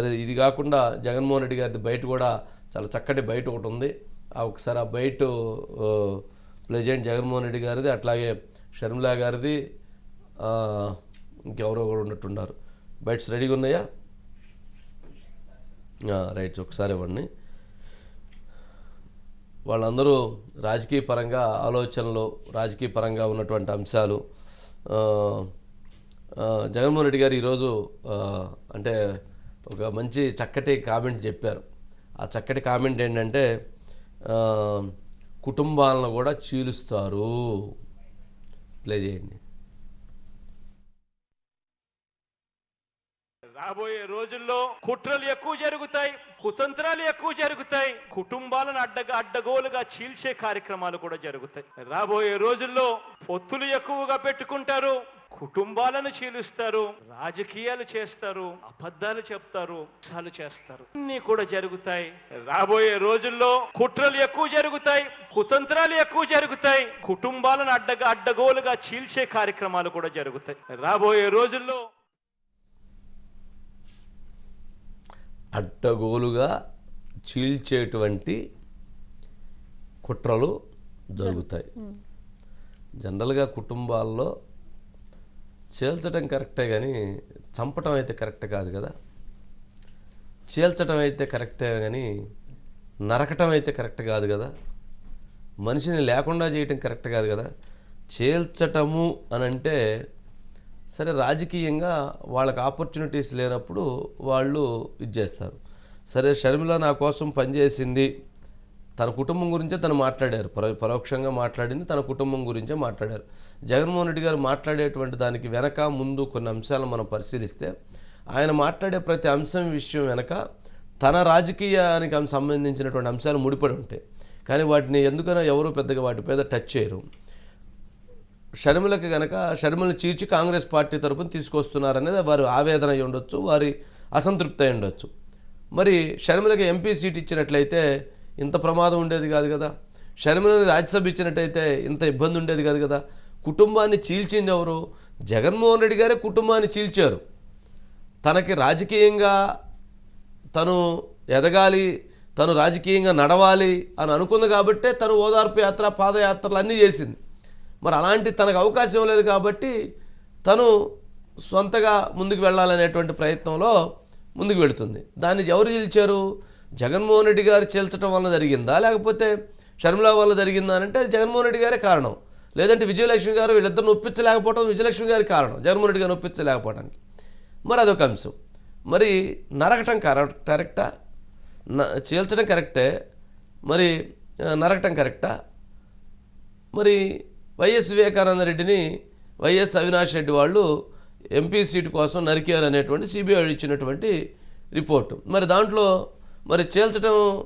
సరే ఇది కాకుండా జగన్మోహన్ రెడ్డి గారిది బయట కూడా చాలా చక్కటి బయట ఒకటి ఉంది. ఆ ఒకసారి ఆ బయట ప్రెసిడెంట్ జగన్మోహన్ రెడ్డి గారిది అట్లాగే షర్మిలా గారిది ఇంకెవరో కూడా ఉన్నట్టున్నారు బైట్స్ రెడీగా ఉన్నాయా? రైట్ ఒకసారి ఇవ్వండి. వాళ్ళందరూ రాజకీయ పరంగా ఆలోచనలు రాజకీయ పరంగా ఉన్నటువంటి అంశాలు జగన్మోహన్ రెడ్డి గారు ఈరోజు అంటే ఒక మంచి చక్కటి కామెంట్ చెప్పారు. ఆ చక్కటి కామెంట్ ఏంటంటే కుటుంబాలను కూడా చీలుస్తారు. ప్లే చేయండి. రాబోయే రోజుల్లో కుట్రలు ఎక్కువ జరుగుతాయి కుతంత్రాలు ఎక్కువ జరుగుతాయి కుటుంబాలను అడ్డగా అడ్డగోలుగా చీల్చే కార్యక్రమాలు కూడా జరుగుతాయి. రాబోయే రోజుల్లో పొత్తులు ఎక్కువగా పెట్టుకుంటారు కుటుంబాలను చీలుస్తారు రాజకీయాలు చేస్తారు అబద్ధాలు చెప్తారు చాలు చేస్తారు. అన్ని కూడా జరుగుతాయి. రాబోయే రోజుల్లో కుట్రలు ఎక్కువ జరుగుతాయి కుతంత్రాలు ఎక్కువ జరుగుతాయి. కుటుంబాలను అడ్డగా అడ్డగోలుగా చీల్చే కార్యక్రమాలు కూడా జరుగుతాయి. రాబోయే రోజుల్లో అడ్డగోలుగా చీల్చేటువంటి కుట్రలు జరుగుతాయి. జనరల్గా కుటుంబాల్లో చేల్చడం కరెక్టే కానీ చంపటం అయితే కరెక్ట్ కాదు కదా. చేల్చటం అయితే కరెక్టే కానీ నరకటం అయితే కరెక్ట్ కాదు కదా. మనిషిని లేకుండా చేయటం కరెక్ట్ కాదు కదా. చేల్చటము అని అంటే సరే రాజకీయంగా వాళ్ళకి ఆపర్చునిటీస్ లేనప్పుడు వాళ్ళు ఇది చేస్తారు. సరే షర్మిల నా కోసం పనిచేసింది తన కుటుంబం గురించే తను మాట్లాడారు. పరో పరోక్షంగా మాట్లాడింది తన కుటుంబం గురించే మాట్లాడారు. జగన్మోహన్ రెడ్డి గారు మాట్లాడేటువంటి దానికి వెనక ముందు కొన్ని అంశాలను మనం పరిశీలిస్తే ఆయన మాట్లాడే ప్రతి అంశం విషయం వెనక తన రాజకీయానికి సంబంధించినటువంటి అంశాలు ముడిపడి ఉంటాయి. కానీ వాటిని ఎందుకనో ఎవరు పెద్దగా వాటి మీద టచ్ చేయరు. షర్మిలకి కనుక షర్మిలను చీల్చి కాంగ్రెస్ పార్టీ తరపున తీసుకొస్తున్నారనేది వారి ఆవేదన అయి ఉండొచ్చు వారి అసంతృప్తి అయి ఉండొచ్చు. మరి షర్మిలకి ఎంపీ సీట్ ఇచ్చినట్లయితే ఇంత ప్రమాదం ఉండేది కాదు కదా. షర్మిలని రాజ్యసభ ఇచ్చినట్టయితే ఇంత ఇబ్బంది ఉండేది కాదు కదా. కుటుంబాన్ని చీల్చింది ఎవరు? జగన్మోహన్ రెడ్డి గారే కుటుంబాన్ని చీల్చారు. తనకి రాజకీయంగా తను ఎదగాలి తను రాజకీయంగా నడవాలి అని అనుకుంది కాబట్టే తను ఓదార్పు యాత్ర పాదయాత్రలు అన్నీ చేసింది. మరి అలాంటి తనకు అవకాశం లేదు కాబట్టి తను సొంతగా ముందుకు వెళ్ళాలనేటువంటి ప్రయత్నంలో ముందుకు వెళుతుంది. దాన్ని ఎవరు చీల్చారు? జగన్మోహన్ రెడ్డి గారు చేల్చడం వల్ల జరిగిందా? లేకపోతే షర్మిల వల్ల జరిగిందా అంటే అది జగన్మోహన్ రెడ్డి గారే కారణం. లేదంటే విజయలక్ష్మి గారు వీళ్ళిద్దరిని ఒప్పించలేకపోవడం విజయలక్ష్మి గారి కారణం జగన్మోహన్ రెడ్డి గారిని ఒప్పించలేకపోవడానికి మరి అదొక అంశం. మరి నరకటం కరెక్ట్ కరెక్టా? న- చీల్చడం కరెక్టే. మరి నరకటం కరెక్టా? మరి వైఎస్ వివేకానంద రెడ్డిని వైఎస్ అవినాష్ రెడ్డి వాళ్ళు ఎంపీ సీటు కోసం నరికారు అనేటువంటి సిబిఐ ఇచ్చినటువంటి రిపోర్టు. మరి దాంట్లో మరి చేల్చడం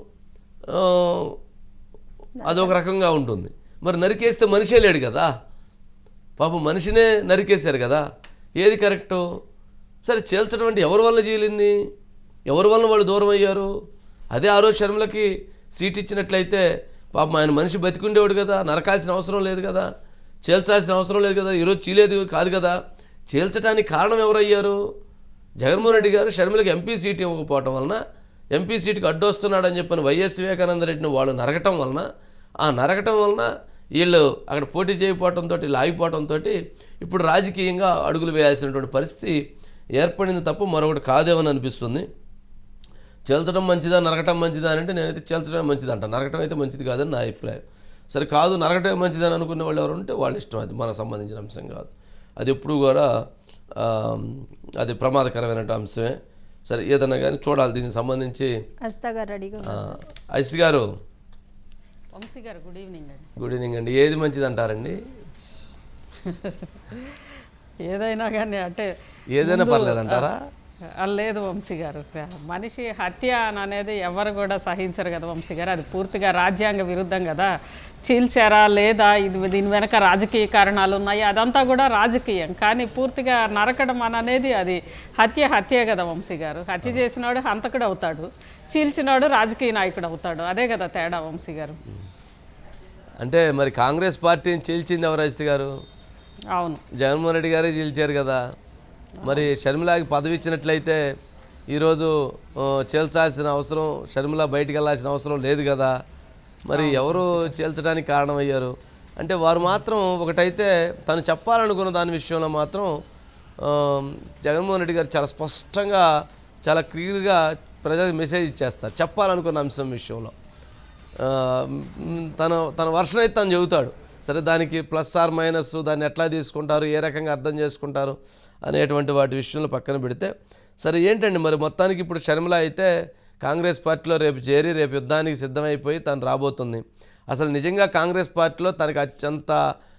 అదొక రకంగా ఉంటుంది. మరి నరికేస్తే మనిషే లేడు కదా. పాపం మనిషినే నరికేశారు కదా. ఏది కరెక్టు? సరే చేల్చడం అంటే ఎవరి వల్ల చీలింది? ఎవరి వల్ల వాళ్ళు దూరం అయ్యారు? అదే ఆ రోజు షర్మిలకి సీట్ ఇచ్చినట్లయితే పాపం ఆయన మనిషి బతికుండేవాడు కదా. నరకాల్సిన అవసరం లేదు కదా. చేల్చాల్సిన అవసరం లేదు కదా. ఈరోజు చీలేదు కాదు కదా. చేల్చడానికి కారణం ఎవరయ్యారు? జగన్మోహన్ రెడ్డి గారు షర్మిలకి ఎంపీ సీట్ ఇవ్వకపోవటం వలన ఎంపీ సీటుకి అడ్డొస్తున్నాడని చెప్పిన వైఎస్ వివేకానంద రెడ్డిని వాళ్ళు నరకటం వలన ఆ నరకటం వలన వీళ్ళు అక్కడ పోటీ చేయకపోవడంతో లాగిపోవడంతో ఇప్పుడు రాజకీయంగా అడుగులు వేయాల్సినటువంటి పరిస్థితి ఏర్పడింది తప్ప మరొకటి కాదేమని అనిపిస్తుంది. చీల్చడం మంచిదా నరకటం మంచిదా అని అంటే నేనైతే చీల్చడం మంచిది అంట. నరకటం అయితే మంచిది కాదని నా అభిప్రాయం. సరే కాదు నరకటం మంచిదని అనుకునే వాళ్ళు ఎవరు ఉంటే వాళ్ళ ఇష్టం అది మనకు సంబంధించిన అంశం కాదు. అది ఎప్పుడు కూడా అది ప్రమాదకరమైన అంశమే. సరే ఏదన్నా కానీ చూడాలి. దీనికి సంబంధించి అస్తా గారు రెడీగా ఆ, ఉన్నారు సార్. ఐసి గారు. వంశీ గారు గుడ్ ఈవినింగ్ అండి. గుడ్ ఈవినింగ్ అండి. ఏది మంచిది అంటారండి ఏదైనా కానీ అంటే ఏదైనా ముందు- పర్లేదంటారా? లేదు వంశీ గారు. మనిషి హత్య అని అనేది ఎవరు కూడా సహించరు కదా వంశీ గారు. అది పూర్తిగా రాజ్యాంగ విరుద్ధం కదా. చీల్చారా లేదా? ఇది దీని వెనక రాజకీయ కారణాలు ఉన్నాయి. అదంతా కూడా రాజకీయం. కానీ పూర్తిగా నరకడం అని అనేది అది హత్య హత్యే కదా వంశీ గారు. హత్య చేసినాడు హంతకుడు అవుతాడు. చీల్చినాడు రాజకీయ నాయకుడు అవుతాడు. అదే కదా తేడా వంశీ గారు. అంటే మరి కాంగ్రెస్ పార్టీని చీల్చింది ఎవరు అజిత్ గారు? అవును. జగన్మోహన్ రెడ్డి గారే చీల్చారు కదా. మరి షర్మిలాకి పదవి ఇచ్చినట్లయితే ఈరోజు చేల్చాల్సిన అవసరం షర్మిల బయటికి వెళ్ళాల్సిన అవసరం లేదు కదా. మరి ఎవరు చేల్చడానికి కారణమయ్యారు? అంటే వారు మాత్రం ఒకటైతే తను చెప్పాలనుకున్న దాని విషయంలో మాత్రం జగన్మోహన్ రెడ్డి గారు చాలా స్పష్టంగా చాలా క్లియర్గా ప్రజలకు మెసేజ్ ఇచ్చేస్తారు చెప్పాలనుకున్న అంశం విషయంలో. తన తన వర్షన్ అయితే తను చెబుతాడు. సరే దానికి ప్లస్ ఆర్ మైనస్ దాన్ని ఎట్లా తీసుకుంటారు ఏ రకంగా అర్థం చేసుకుంటారు అనేటువంటి వాటి విషయంలో పక్కన పెడితే సరే ఏంటండి మరి మొత్తానికి ఇప్పుడు షర్మిల అయితే కాంగ్రెస్ పార్టీలో రేపు చేరి రేపు యుద్ధానికి సిద్ధమైపోయి తను రాబోతుంది. అసలు నిజంగా కాంగ్రెస్ పార్టీలో తనకు అత్యంత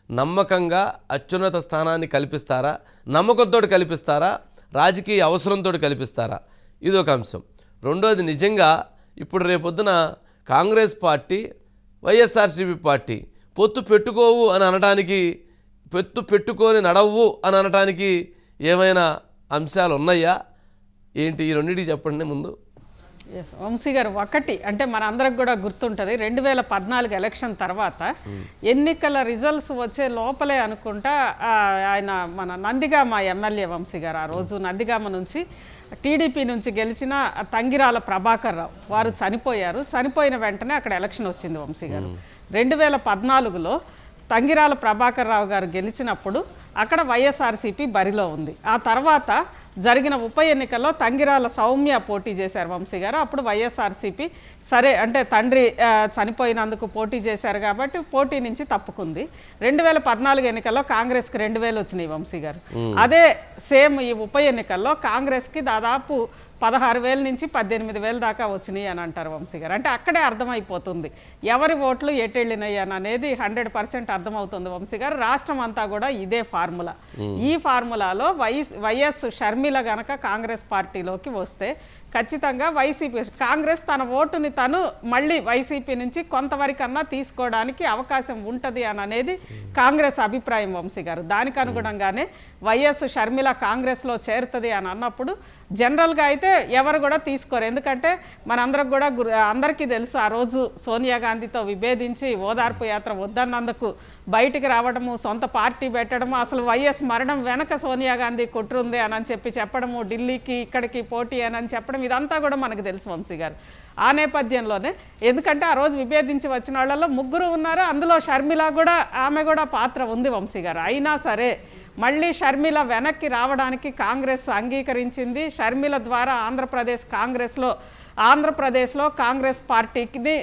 నమ్మకంగా అత్యున్నత స్థానాన్ని కల్పిస్తారా నమ్మకంతో కల్పిస్తారా రాజకీయ అవసరంతో కల్పిస్తారా? ఇది ఒక అంశం. రెండోది నిజంగా ఇప్పుడు రేపొద్దున కాంగ్రెస్ పార్టీ వైఎస్ఆర్సీపీ పార్టీ పొత్తు పెట్టుకోవు అని అనడానికి పొత్తు పెట్టుకొని నడవు అని అనడానికి ఏమైనా అంశాలు ఉన్నాయా ఏంటి ఈ రెండింటికి చెప్పండి ముందు. ఎస్ వంశీ గారు ఒకటి అంటే మన అందరికి కూడా గుర్తుంటుంది రెండు వేల పద్నాలుగు ఎలక్షన్ తర్వాత ఎన్నికల రిజల్ట్స్ వచ్చే లోపలే అనుకుంటా ఆయన మన నందిగామ ఎమ్మెల్యే వంశీ గారు ఆ రోజు నందిగామ నుంచి టీడీపీ నుంచి గెలిచిన తంగిరాల ప్రభాకర్ రావు వారు చనిపోయారు. చనిపోయిన వెంటనే అక్కడ ఎలక్షన్ వచ్చింది వంశీ గారు. రెండు వేల పద్నాలుగులో తంగిరాల ప్రభాకర్ రావు గారు గెలిచినప్పుడు అక్కడ వైఎస్ఆర్సీపీ బరిలో ఉంది. ఆ తర్వాత జరిగిన ఉప ఎన్నికల్లో తంగిరాల సౌమ్య పోటీ చేశారు వంశీ గారు. అప్పుడు వైఎస్ఆర్సీపీ సరే అంటే తండ్రి చనిపోయినందుకు పోటీ చేశారు కాబట్టి పోటీ నుంచి తప్పుకుంది. రెండు వేల పద్నాలుగు ఎన్నికల్లో కాంగ్రెస్కి రెండు వేలు వచ్చినాయి వంశీ గారు. అదే సేమ్ ఈ ఉప ఎన్నికల్లో కాంగ్రెస్కి దాదాపు పదహారు వేల నుంచి పద్దెనిమిది వేల దాకా వచ్చినాయి అని అంటారు వంశీ గారు. అంటే అక్కడే అర్థమైపోతుంది. ఎవరి ఓట్లు ఎటెళ్ళినాయి అని అనేది హండ్రెడ్ పర్సెంట్ అర్థమవుతుంది వంశీ గారు. రాష్ట్రం అంతా కూడా ఇదే ఫార్ములా. ఈ ఫార్ములాలో వైఎస్ వైఎస్ షర్మిల గనక కాంగ్రెస్ పార్టీలోకి వస్తే ఖచ్చితంగా వైసీపీ కాంగ్రెస్ తన ఓటుని తను మళ్ళీ వైసీపీ నుంచి కొంతవరకన్నా తీసుకోవడానికి అవకాశం ఉంటుంది అని అనేది కాంగ్రెస్ అభిప్రాయం వంశీ గారు. దానికి అనుగుణంగానే వైఎస్ షర్మిల కాంగ్రెస్లో చేరుతుంది అని అన్నప్పుడు జనరల్గా అయితే ఎవరు కూడా తీసుకోరు. ఎందుకంటే మనందరికి కూడా అందరికీ తెలుసు ఆ రోజు సోనియా గాంధీతో విభేదించి ఓదార్పు యాత్ర వద్దన్నందుకు బయటికి రావడము సొంత పార్టీ పెట్టడము అసలు వైఎస్ మరణం వెనక సోనియా గాంధీ కుట్రుంది అని చెప్పి చెప్పడము ఢిల్లీకి ఇక్కడికి పోటీ అని చెప్పడం ఇదంతా కూడా మనకు తెలుసు వంశీ గారు. ఆ నేపథ్యంలోనే ఎందుకంటే ఆ రోజు విభేదించి వచ్చిన వాళ్ళలో ముగ్గురు ఉన్నారు? అందులో షర్మిల కూడా ఆమె కూడా పాత్ర ఉంది వంశీ గారు. అయినా సరే మళ్ళీ షర్మిల వెనక్కి రావడానికి కాంగ్రెస్ అంగీకరించింది. షర్మిల ద్వారా ఆంధ్రప్రదేశ్ కాంగ్రెస్లో ఆంధ్రప్రదేశ్లో కాంగ్రెస్ పార్టీకి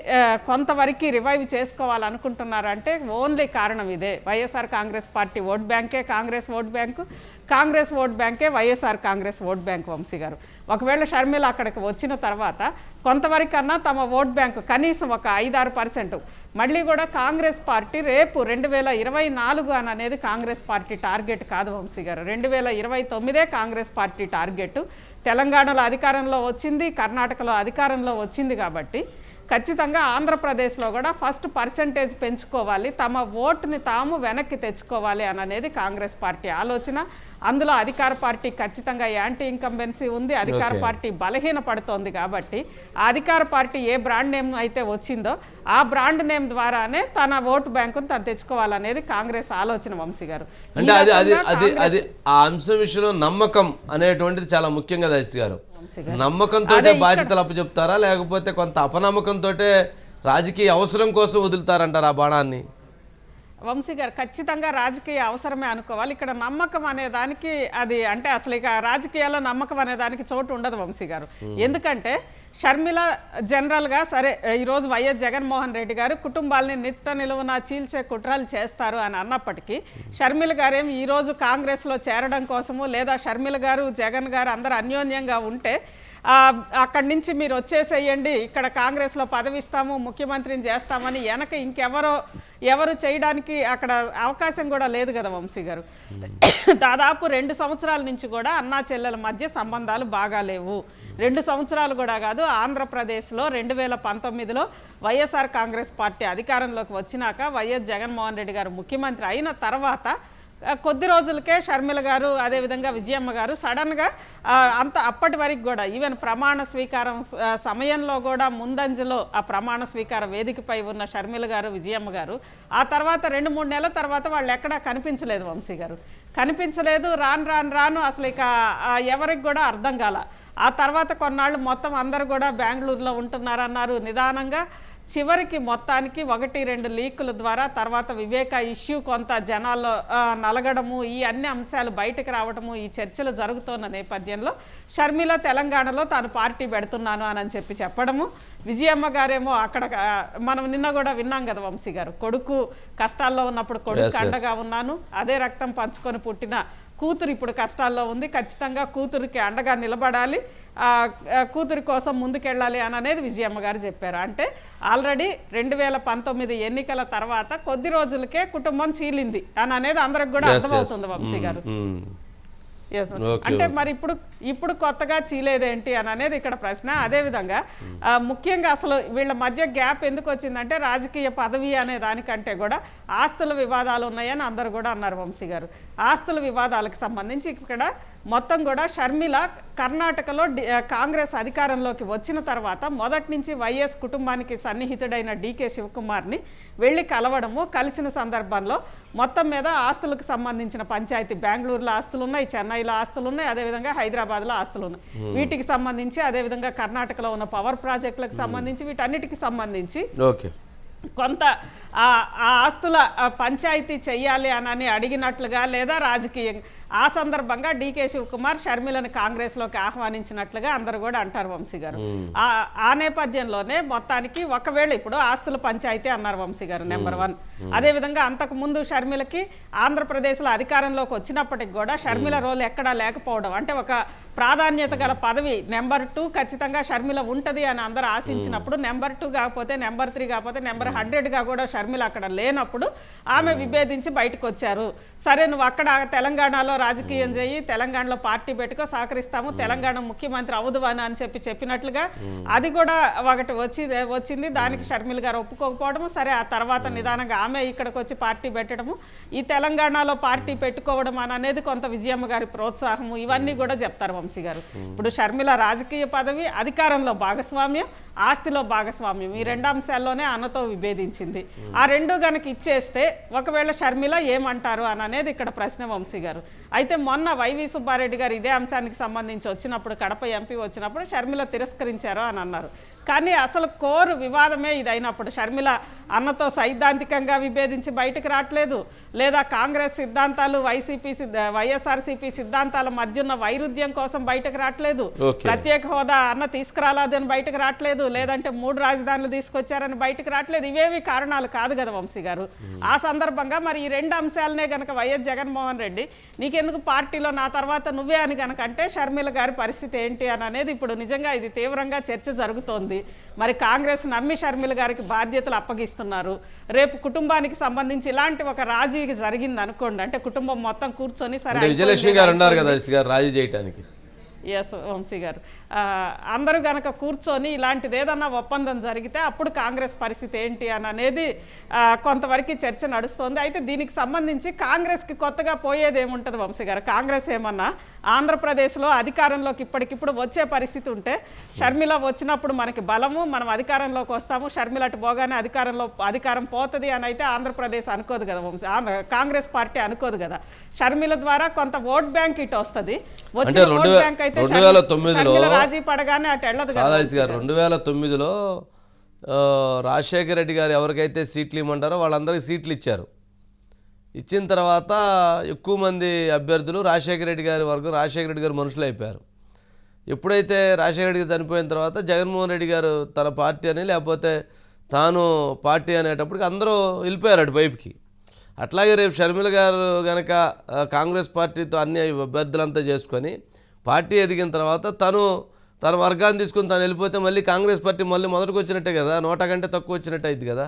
కొంతవరకు రివైవ్ చేసుకోవాలనుకుంటున్నారంటే ఓన్లీ కారణం ఇదే. వైఎస్ఆర్ కాంగ్రెస్ పార్టీ ఓట్ బ్యాంకే Congress vote bank Congress vote బ్యాంకే వైఎస్ఆర్ కాంగ్రెస్ ఓట్ బ్యాంక్ వంశీ గారు. ఒకవేళ షర్మిల అక్కడికి వచ్చిన తర్వాత కొంతవరకన్నా తమ ఓట్ బ్యాంకు కనీసం ఒక ఐదారు పర్సెంట్ మళ్ళీ కూడా కాంగ్రెస్ పార్టీ రేపు రెండు వేల ఇరవై నాలుగు అని అనేది కాంగ్రెస్ పార్టీ టార్గెట్ కాదు వంశీ గారు. రెండు వేల ఇరవై తొమ్మిదే కాంగ్రెస్ పార్టీ టార్గెట్. తెలంగాణలో అధికారంలో వచ్చింది కర్ణాటకలో అధికారంలో వచ్చింది కాబట్టి ఖచ్చితంగా ఆంధ్రప్రదేశ్లో కూడా ఫస్ట్ పర్సంటేజ్ పెంచుకోవాలి తమ ఓటుని తాము వెనక్కి తెచ్చుకోవాలి అని అనేది కాంగ్రెస్ పార్టీ ఆలోచన అందులో అధికార పార్టీ ఖచ్చితంగా యాంటీ ఇన్కంబెన్సీ ఉంది అధికార. పార్టీ బలహీన పడుతోంది కాబట్టి అధికార పార్టీ ఏ బ్రాండ్ నేమ్ అయితే వచ్చిందో ఆ బ్రాండ్ నేమ్ ద్వారానే తన ఓటు బ్యాంకును తను తెచ్చుకోవాలనేది కాంగ్రెస్ ఆలోచన వంశీ గారు అంటే అది అది అది ఆ అంశం విషయంలో నమ్మకం అనేటువంటిది చాలా ముఖ్యంగా వంశీ గారు. నమ్మకంతో బాధ్యతలు అప్పచెప్తారా? లేకపోతే కొంత అపనమ్మకంతో రాజకీయ అవసరం కోసం వదులుతారంటారు ఆ బాణాన్ని? వంశీ గారు ఖచ్చితంగా రాజకీయ అవసరమే అనుకోవాలి. ఇక్కడ నమ్మకం అనే దానికి అది అంటే అసలు ఇక రాజకీయాల్లో నమ్మకం అనే దానికి చోటు ఉండదు వంశీ గారు. ఎందుకంటే షర్మిల జనరల్గా సరే ఈరోజు వైఎస్ జగన్మోహన్ రెడ్డి గారు కుటుంబాలని నిట్ట నిలువున చీల్చే కుట్రలు చేస్తారు అని అన్నప్పటికీ షర్మిల గారేం ఈరోజు కాంగ్రెస్లో చేరడం కోసము లేదా షర్మిల గారు జగన్ గారు అందరూ అన్యోన్యంగా ఉంటే అక్కడి నుంచి మీరు వచ్చేసేయండి. ఇక్కడ కాంగ్రెస్లో పదవిస్తాము ముఖ్యమంత్రిని చేస్తామని వెనక ఇంకెవరో ఎవరు చేయడానికి అక్కడ అవకాశం కూడా లేదు కదా వంశీ గారు. దాదాపు రెండు సంవత్సరాల నుంచి కూడా అన్నా చెల్లెల మధ్య సంబంధాలు బాగా లేవు. రెండు సంవత్సరాలు కూడా కాదు ఆంధ్రప్రదేశ్లో రెండు వేల పంతొమ్మిదిలో వైఎస్ఆర్ కాంగ్రెస్ పార్టీ అధికారంలోకి వచ్చినాక వైఎస్ జగన్మోహన్ రెడ్డి గారు ముఖ్యమంత్రి అయిన తర్వాత కొద్ది రోజులకే షర్మిల గారు అదేవిధంగా విజయమ్మ గారు సడన్గా అంత అప్పటి వరకు కూడా ఈవెన్ ప్రమాణ స్వీకారం సమయంలో కూడా ముందంజలో ఆ ప్రమాణ స్వీకార వేదికపై ఉన్న షర్మిల గారు విజయమ్మ గారు ఆ తర్వాత రెండు మూడు నెలల తర్వాత వాళ్ళు ఎక్కడా కనిపించలేదు వంశీ గారు. కనిపించలేదు రాను రాను రాను అసలు ఇక ఎవరికి కూడా అర్థం కాల. ఆ తర్వాత కొన్నాళ్ళు మొత్తం అందరూ కూడా బెంగళూరులో ఉంటున్నారన్నారు. నిదానంగా చివరికి మొత్తానికి ఒకటి రెండు లీకుల ద్వారా తర్వాత వివేక ఇష్యూ కొంత జనాల్లో నలగడము ఈ అన్ని అంశాలు బయటకు రావడము ఈ చర్చలు జరుగుతున్న నేపథ్యంలో షర్మిల తెలంగాణలో తాను పార్టీ పెడుతున్నాను అని చెప్పి చెప్పడము విజయమ్మ గారేమో అక్కడ మనం నిన్న కూడా విన్నాం కదా వంశీ గారు కొడుకు కష్టాల్లో ఉన్నప్పుడు కొడుకు. అండగా ఉన్నాను అదే రక్తం పంచుకొని పుట్టిన కూతురు ఇప్పుడు కష్టాల్లో ఉంది ఖచ్చితంగా కూతురికి అండగా నిలబడాలి కూతురి కోసం ముందుకెళ్ళాలి అని అనేది విజయమ్మ గారు చెప్పారు అంటే ఆల్రెడీ రెండు వేల పంతొమ్మిది ఎన్నికల తర్వాత కొద్ది రోజులకే కుటుంబం చీలింది అని అనేది అందరికి కూడా. అర్థమవుతుంది వంశీ గారు మ్మ్. Yes. Okay, అంటే మరి ఇప్పుడు ఇప్పుడు కొత్తగా చీలేదేంటి అని అనేది ఇక్కడ ప్రశ్న. అదేవిధంగా ఆ, ముఖ్యంగా అసలు వీళ్ళ మధ్య గ్యాప్ ఎందుకు వచ్చిందంటే రాజకీయ పదవి అనే దానికంటే కూడా ఆస్తుల వివాదాలు ఉన్నాయని అందరు కూడా అన్నారు వంశీ గారు. ఆస్తుల వివాదాలకు సంబంధించి ఇక్కడ మొత్తం కూడా షర్మిల కర్ణాటకలో కాంగ్రెస్ అధికారంలోకి వచ్చిన తర్వాత మొదటి నుంచి వైఎస్ కుటుంబానికి సన్నిహితుడైన డీకే శివకుమార్ని వెళ్ళి కలవడము కలిసిన సందర్భంలో మొత్తం మీద ఆస్తులకు సంబంధించిన పంచాయతీ బెంగళూరులో ఆస్తులు ఉన్నాయి చెన్నైలో ఆస్తులు ఉన్నాయి అదేవిధంగా హైదరాబాద్లో ఆస్తులు ఉన్నాయి వీటికి సంబంధించి అదేవిధంగా కర్ణాటకలో ఉన్న పవర్ ప్రాజెక్టులకు సంబంధించి వీటన్నిటికి సంబంధించి ఓకే. కొంత ఆ ఆస్తుల పంచాయతీ చెయ్యాలి అని అడిగినట్లుగా లేదా రాజకీయం ఆ సందర్భంగా డీకే శివకుమార్ షర్మిలను కాంగ్రెస్లోకి ఆహ్వానించినట్లుగా అందరూ కూడా అంటారు వంశీ గారు. ఆ ఆ నేపథ్యంలోనే మొత్తానికి ఒకవేళ ఇప్పుడు ఆస్తుల పంచాయతీ అన్నారు వంశీ గారు నెంబర్ వన్. అదేవిధంగా అంతకు ముందు షర్మిలకి ఆంధ్రప్రదేశ్లో అధికారంలోకి వచ్చినప్పటికి కూడా షర్మిల రోల్ ఎక్కడా లేకపోవడం అంటే ఒక ప్రాధాన్యత గల పదవి నెంబర్ టూ ఖచ్చితంగా షర్మిల ఉంటది అని అందరూ ఆశించినప్పుడు నెంబర్ టూ కాకపోతే నెంబర్ త్రీ కాకపోతే నెంబర్ హండ్రెడ్గా కూడా షర్మిల అక్కడ లేనప్పుడు ఆమె విభేదించి బయటకు వచ్చారు సరే నువ్వు అక్కడ తెలంగాణలో రాజకీయం చేయి తెలంగాణలో పార్టీ పెట్టుకో సహకరిస్తాము తెలంగాణ ముఖ్యమంత్రి అవుదువాని అని చెప్పి చెప్పినట్లుగా అది కూడా ఒకటి వచ్చి వచ్చింది. దానికి షర్మిల గారు ఒప్పుకోకపోవడం సరే ఆ తర్వాత నిదానంగా ఆమె ఇక్కడికి వచ్చి పార్టీ పెట్టడము ఈ తెలంగాణలో పార్టీ పెట్టుకోవడం అని అనేది కొంత విజయమ్మ గారి ప్రోత్సాహము ఇవన్నీ కూడా చెప్తారు వంశీ గారు. ఇప్పుడు షర్మిల రాజకీయ పదవి అధికారంలో భాగస్వామ్యం ఆస్తిలో భాగస్వామ్యం. ఈ రెండు అంశాల్లోనే అన్నతో విభేదించింది ఆ రెండు గనక ఇచ్చేస్తే ఒకవేళ షర్మిల ఏమంటారు అని అనేది ఇక్కడ ప్రశ్న వంశీ గారు. అయితే మొన్న వైవి సుబ్బారెడ్డి గారు ఇదే అంశానికి సంబంధించి వచ్చినప్పుడు కడప ఎంపీ వచ్చినప్పుడు షర్మిల తిరస్కరించారు అని అన్నారు. కానీ అసలు కోరు వివాదమే ఇది అయినప్పుడు షర్మిల అన్నతో సైద్ధాంతికంగా విభేదించి బయటకు రావట్లేదు. లేదా కాంగ్రెస్ సిద్ధాంతాలు వైసీపీ వైఎస్ఆర్సీపీ సిద్ధాంతాల మధ్య ఉన్న వైరుధ్యం కోసం బయటకు రావట్లేదు. ప్రత్యేక హోదా అన్న తీసుకురాలేదని బయటకు రావట్లేదు. లేదంటే మూడు రాజధానులు తీసుకొచ్చారని బయటకు రావట్లేదు. ఇవేవి కారణాలు కాదు కదా వంశీ గారు. ఆ సందర్భంగా మరి ఈ రెండు అంశాలనే గనక వైఎస్ జగన్మోహన్ రెడ్డి నీకెందుకు పార్టీలో నా తర్వాత నువ్వే అని గనక అంటే షర్మిల గారి పరిస్థితి ఏంటి అని అనేది ఇప్పుడు నిజంగా ఇది తీవ్రంగా చర్చ జరుగుతోంది. మరి కాంగ్రెస్ నమ్మి షర్మిల గారికి బాధ్యతలు అప్పగిస్తున్నారు. రేపు కుటుంబానికి సంబంధించి ఇలాంటి ఒక రాజీ జరిగింది అనుకోండి అంటే కుటుంబం మొత్తం కూర్చొని సరే విజయలక్ష్మి గారు ఉన్నారు కదా రాజీ చేయటానికి. ఎస్ వంశీ గారు. అందరూ గనక కూర్చొని ఇలాంటిది ఏదన్నా ఒప్పందం జరిగితే అప్పుడు కాంగ్రెస్ పరిస్థితి ఏంటి అని అనేది కొంతవరకు చర్చ నడుస్తోంది. అయితే దీనికి సంబంధించి కాంగ్రెస్కి కొత్తగా పోయేది ఏముంటుంది వంశీ గారు? కాంగ్రెస్ ఏమన్నా ఆంధ్రప్రదేశ్లో అధికారంలోకి ఇప్పటికిప్పుడు వచ్చే పరిస్థితి ఉంటే షర్మిల వచ్చినప్పుడు మనకి బలము మనం అధికారంలోకి వస్తాము. షర్మిల అటు పోగానే అధికారంలో అధికారం పోతుంది అని అయితే ఆంధ్రప్రదేశ్ అనుకోదు కదా వంశీ. ఆంధ్ర- కాంగ్రెస్ పార్టీ అనుకోదు కదా. షర్మిల ద్వారా కొంత ఓట్ బ్యాంక్ ఇటు వస్తుంది. రెండు ఓట్ బ్యాంక్ అయితే రెండు వేల తొమ్మిదిలో షర్మిల రాజీ పడగానే అటు వెళ్ళదు కదా కాదాయిస్ గారు రెండు వేల తొమ్మిదిలో రాజశేఖర రెడ్డి గారు ఎవరికైతే సీట్లు ఇవ్వమంటారో వాళ్ళందరికీ సీట్లు ఇచ్చారు. ఇచ్చిన తర్వాత ఎక్కువ మంది అభ్యర్థులు రాజశేఖర రెడ్డి గారి వరకు రాజశేఖర రెడ్డి గారు మనుషులు అయిపోయారు. ఎప్పుడైతే రాజశేఖర రెడ్డి గారు చనిపోయిన తర్వాత జగన్మోహన్ రెడ్డి గారు తన పార్టీ అని లేకపోతే తాను పార్టీ అనేటప్పటికి అందరూ వెళ్ళిపోయారు అటు వైపుకి. అట్లాగే రేపు షర్మిల గారు కనుక కాంగ్రెస్ పార్టీతో అన్ని అభ్యర్థులంతా చేసుకొని పార్టీ ఎదిగిన తర్వాత తను తన వర్గాన్ని తీసుకుని తను వెళ్ళిపోతే మళ్ళీ కాంగ్రెస్ పార్టీ మళ్ళీ మొదటికి వచ్చినట్టే కదా? నోట కంటే తక్కువ వచ్చినట్టు అయింది కదా?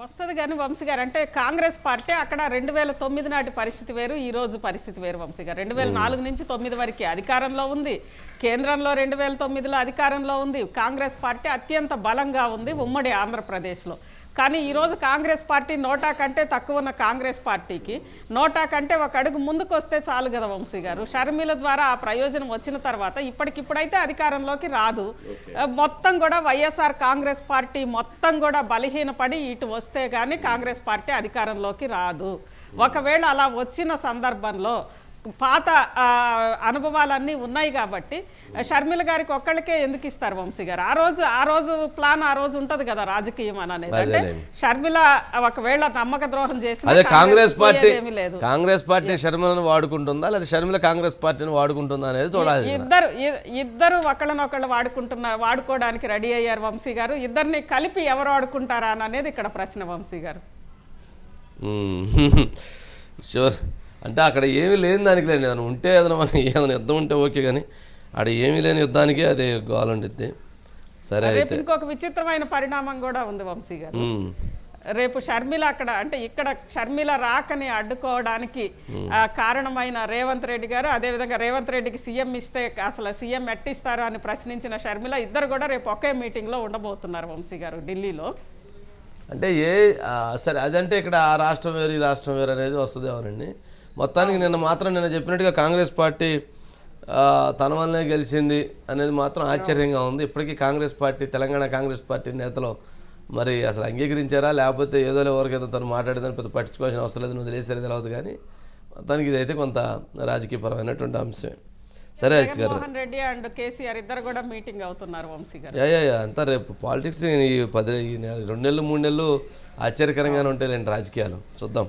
వస్తుంది కానీ వంశీ గారు అంటే కాంగ్రెస్ పార్టీ అక్కడ రెండు వేల తొమ్మిది నాటి పరిస్థితి వేరు ఈ రోజు పరిస్థితి వేరు వంశీ గారు. రెండు వేల నాలుగు నుంచి తొమ్మిది వరకు అధికారంలో ఉంది. కేంద్రంలో రెండు వేల తొమ్మిదిలో అధికారంలో ఉంది. కాంగ్రెస్ పార్టీ అత్యంత బలంగా ఉంది ఉమ్మడి ఆంధ్రప్రదేశ్లో. కానీ ఈరోజు కాంగ్రెస్ పార్టీ నోటా కంటే తక్కువ ఉన్న కాంగ్రెస్ పార్టీకి. నోటా కంటే ఒక అడుగు ముందుకు వస్తే చాలు కదా వంశీ గారు. షర్మిల ద్వారా ఆ ప్రయోజనం వచ్చిన తర్వాత ఇప్పటికిప్పుడైతే అధికారంలోకి రాదు. మొత్తం కూడా వైఎస్ఆర్ కాంగ్రెస్ పార్టీ మొత్తం కూడా బలహీనపడి ఇటు వస్తే కానీ కాంగ్రెస్ పార్టీ అధికారంలోకి రాదు. ఒకవేళ అలా వచ్చిన సందర్భంలో పాత అనుభవాలన్నీ ఉన్నాయి కాబట్టి షర్మిల గారికి ఒక్కళ్ళకే ఎందుకు ఇస్తారు వంశీ గారు? ఆ రోజు ఆ రోజు ప్లాన్ ఆ రోజు ఉంటది కదా రాజకీయం అని అనేది అంటే. షర్మిల ఒకవేళ నమ్మక ద్రోహం అదే కాంగ్రెస్ పార్టీ ఏమీ లేదు. కాంగ్రెస్ పార్టీ షర్మిలను వాడుకుంటుందా? లేదా షర్మిల కాంగ్రెస్ పార్టీని వాడుకుంటుందా అనేది చూడాలి. ఇద్దరు ఇద్దరు ఒకళ్ళనొకళ్ళు వాడుకుంటున్నారు వాడుకోవడానికి రెడీ అయ్యారు వంశీ గారు. ఇద్దరిని కలిపి ఎవరు వాడుకుంటారా అని అనేది ఇక్కడ ప్రశ్న వంశీ గారు. షూర్ అంటే అక్కడ ఏమీ లేని దానికి లేని ఏదైనా ఉంటే ఏదైనా ఏదైనా యుద్ధం ఉంటే ఓకే కానీ అక్కడ ఏమీ లేని యుద్ధానికి అది గోలండిద్ది సరే అయితే. ఇంకొక విచిత్రమైన పరిణామం కూడా ఉంది వంశీ గారు. రేపు షర్మిల అక్కడ అంటే ఇక్కడ షర్మిల రాకని అడ్డుకోవడానికి కారణమైన రేవంత్ రెడ్డి గారు అదేవిధంగా రేవంత్ రెడ్డికి సీఎం ఇస్తే అసలు సీఎం ఎట్టిస్తారు అని ప్రశ్నించిన షర్మిల ఇద్దరు కూడా రేపు ఒకే మీటింగ్లో ఉండబోతున్నారు వంశీ గారు ఢిల్లీలో. అంటే ఏ సరే అదంటే ఇక్కడ ఆ రాష్ట్రం వేరు ఈ రాష్ట్రం వేరు అనేది వస్తుంది అవునండి మొత్తానికి నిన్న మాత్రం నిన్న చెప్పినట్టుగా కాంగ్రెస్ పార్టీ తన వల్లనే గెలిచింది అనేది మాత్రం ఆశ్చర్యంగా ఉంది. ఇప్పటికీ కాంగ్రెస్ పార్టీ తెలంగాణ కాంగ్రెస్ పార్టీ నేతలు మరి అసలు అంగీకరించారా? లేకపోతే ఏదో ఎవరికైతే తను మాట్లాడేదని పెద్ద పట్టించుకోవాల్సిన అవసరం లేదు నువ్వు తెలియసరి తెలియదు కానీ మొత్తానికి ఇదైతే కొంత రాజకీయపరమైనటువంటి అంశమే. సరే జగన్మోహన్ రెడ్డి అండ్ కేసీఆర్ ఇద్దరు కూడా మీటింగ్ అవుతున్నారు వంశీ గారు. యా యా యా అంతా రేపు పాలిటిక్స్ ఈ పది రెండు నెలలు మూడు నెలలు ఆశ్చర్యకరంగానే ఉంటాయిలేండి రాజకీయాలు. చూద్దాం.